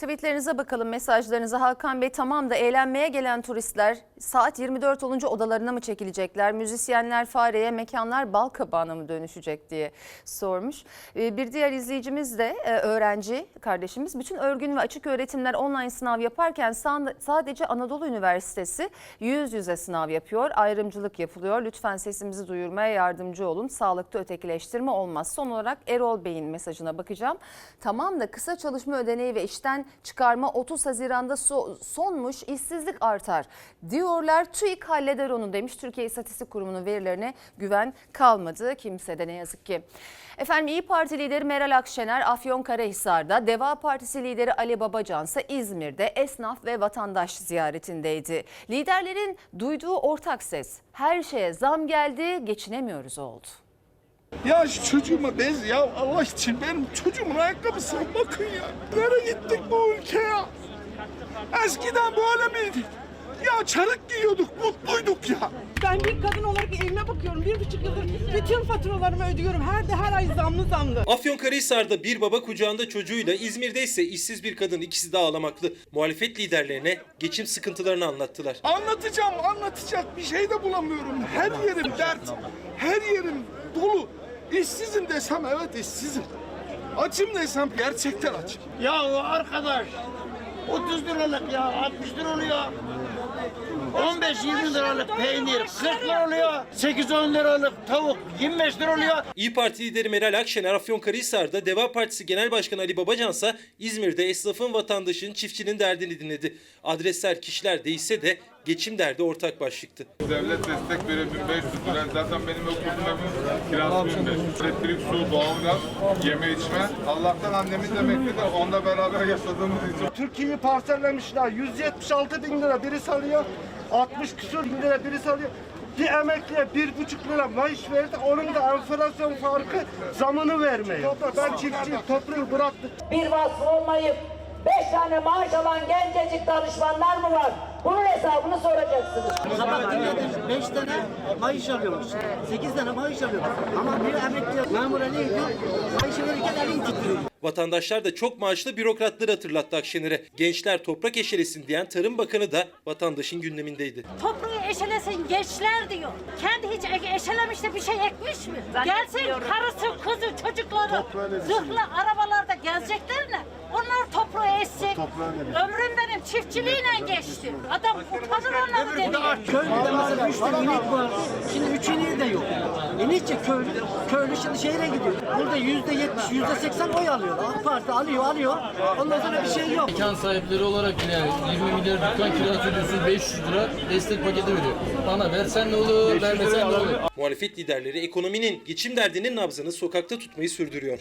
Tweetlerinize bakalım, mesajlarınıza. Hakan Bey tamam da eğlenmeye gelen turistler saat 24 olunca odalarına mı çekilecekler? Müzisyenler fareye, mekanlar bal kabağına mı dönüşecek diye sormuş. Ee, Bir diğer izleyicimiz de e, öğrenci kardeşimiz. Bütün örgün ve açık öğretimler online sınav yaparken sadece Anadolu Üniversitesi yüz yüze sınav yapıyor. Ayrımcılık yapılıyor. Lütfen sesimizi duyurmaya yardımcı olun. Sağlıkta ötekileştirme olmaz. Son olarak Erol Bey'in mesajına bakacağım. Tamam da kısa çalışma ödeneği ve işten çıkarma 30 Haziran'da so- sonmuş işsizlik artar diyorlar. TÜİK halleder onu demiş. Türkiye İstatistik Kurumu'nun verilerine güven kalmadı kimsede ne yazık ki. Efendim İyi Parti lideri Meral Akşener Afyonkarahisar'da, Deva Partisi lideri Ali Babacan ise İzmir'de esnaf ve vatandaş ziyaretindeydi. Liderlerin duyduğu ortak ses her şeye zam geldi geçinemiyoruz oldu. Ya şu çocuğuma bez ya Allah için benim çocuğumun ayakkabısına bakın ya. Nereye gittik bu ülke ya? Eskiden böyle miydik? Ya çarık giyiyorduk, mutluyduk ya. Ben bir kadın olarak evime bakıyorum. Bir buçuk yıldır bütün faturalarımı ödüyorum. Her de her ay zamlı zamlı. Afyonkarahisar'da bir baba kucağında çocuğuyla, İzmir'de ise işsiz bir kadın ikisi de ağlamaklı. Muhalefet liderlerine geçim sıkıntılarını anlattılar. Anlatacağım, anlatacak bir şey de bulamıyorum. Her yerim dert, her yerim dolu. İşsizim desem evet işsizim. Açım desem gerçekten açım. Ya arkadaş 30 liralık ya 60 lira oluyor. 15-20 liralık peynir 40 lira oluyor. 8-10 liralık tavuk 25 lira oluyor. İyi Parti lideri Meral Akşener Afyonkarahisar'da, Deva Partisi Genel Başkanı Ali Babacan ise İzmir'de esnafın, vatandaşın, çiftçinin derdini dinledi. Adresler kişiler değişse de geçim derdi ortak başlıktı. Devlet destek veriyor 1500 lira. Zaten benim okudum evim kirası 1500. Elektrik, su, doğalgaz, yeme içme. Allah'tan annemin de emekli de onunla beraber yaşadığımız için Türkiye'yi parsellemişler. 176 bin lira birisi alıyor. 60 küsur bin lira birisi alıyor. Bir emekliye bir buçuk lira maaş verdi. Onun da enflasyon farkı zamını vermiyor. Ben çiftçiyim. Toprağı bıraktık. bir vasfı olmayıp beş tane maaş alan gencecik danışmanlar mı var? Hesabını soracaksınız. Sabah dinledim 5 tane maaş alıyormuş. 8 tane maaş alıyor. Ama bir emekli memura ne ediyor? Maaşı verirken elin titriyor. Vatandaşlar da çok maaşlı bürokratları hatırlattı Akşener'e. Gençler toprak eşelesin diyen Tarım Bakanı da vatandaşın gündemindeydi. Toprağı eşelesin gençler diyor. Kendi hiç e- eşelemiş de bir şey ekmiş mi? Gelsin karısı, kızı, çocukları zırhlı arabalarda gezeceklerine onlar toprağı eşsin. Ömrüm benim çiftçiliğiyle geçti. Adam utanır onları demiyor. Köylüde mesela 3 tane inek vardı. Şimdi 3 ineği de yok. E niçin köylü? Köylü şimdi şehre gidiyor. Burada yüzde yetmiş, yüzde seksen oy alıyor. AK Parti alıyor, alıyor. Ondan sonra bir şey yok. Mekan sahipleri olarak bile yani 20 milyar dükkan kirası ödüyorsun 500 lira destek paketi veriyor. Bana versen ne olur, vermesen ne olur? Muhalefet liderleri ekonominin, geçim derdinin nabzını sokakta tutmayı sürdürüyor.